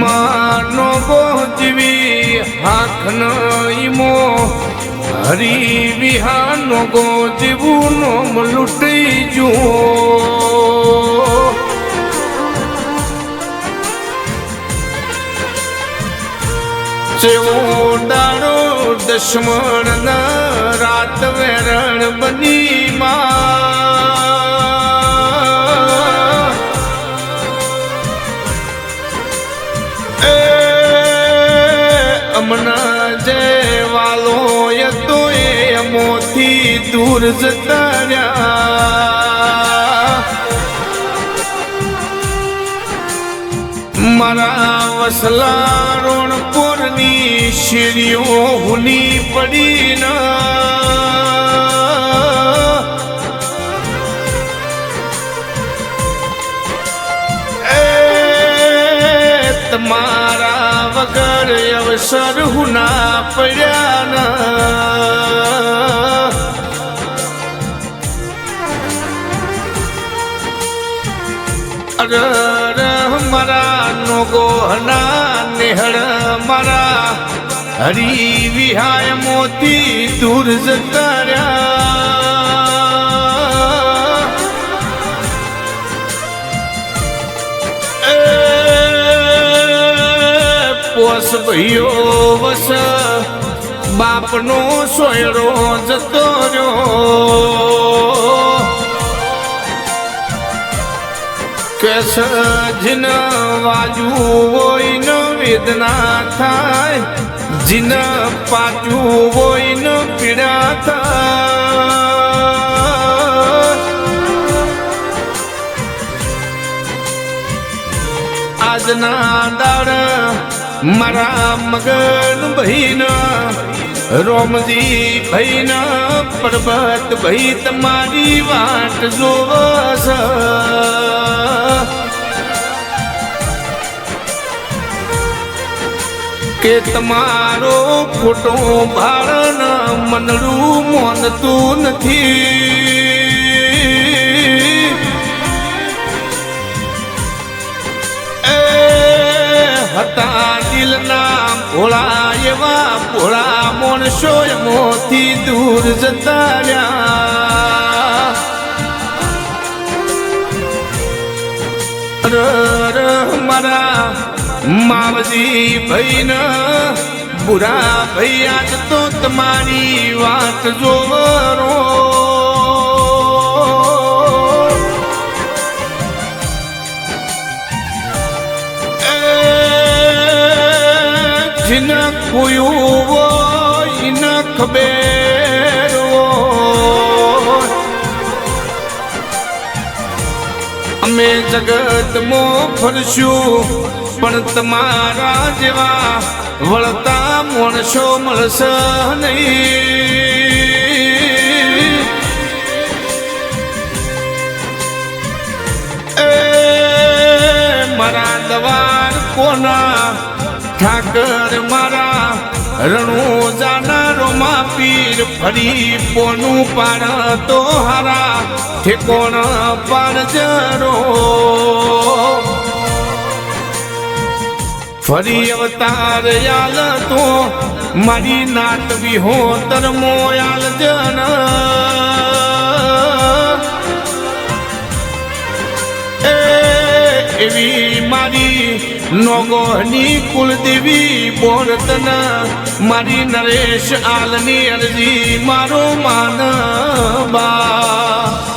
માનો ગોજવી હાથ નઈમો હરી વિહાનો ગોજવું નોમ લૂટી જુઓ. જેવો દુશ્મન ના રાત વેરણ બની માં. દૂર જતા રહ્યા. મારા વસલા રોણપુરની શીડીઓ ભૂલી પડી ના. તમારા વગર અવસર હુના પડ્યા ના. અરર મારા નો ગોહના નેહળ, મારા હરી વિહાય મોતી દૂર જતાર્યા પોસ ભયો વસ, બાપનો સોયરો જતો રહ્યો. કેસ વાજવું વાજુ હોય ન વેદના થાય. જીન પાછું હોય ન પીડા થાય. આજના દાડ મારા મગન ભાઈન રોમજી ભાઈન પર્વત ભાઈ તમારી વાટ જોવસ. કે તમારો ખોટો ભારણ મનડું મોનતું નથી. એ હતા દિલના ભોળા એવા ભોળા મોણસો મોથી દૂર જતા રહ્યા. મારા માવજી ભાઈ ન બુરા ભાઈ આજ તો તમારી વાત જોવરો જીન કુયું હોય ન અમે જગતમાં ફરશું પણ તમારા જેવા વળતા માણસો મળશે નહીં. મારા દવાર કોના ઠાકર મારા રણુ જાનારો માં પીર ફરી પોનું પાડ તો હારા ઠેકોણ પાડ જરો ફરી અવતાર યાલ તો મારી નાટ વિહો તરમો યાલ જન એવી મારી નોગોહની કુલદેવી બોરતન, મારી નરેશ આલની અરજી મારો માન બા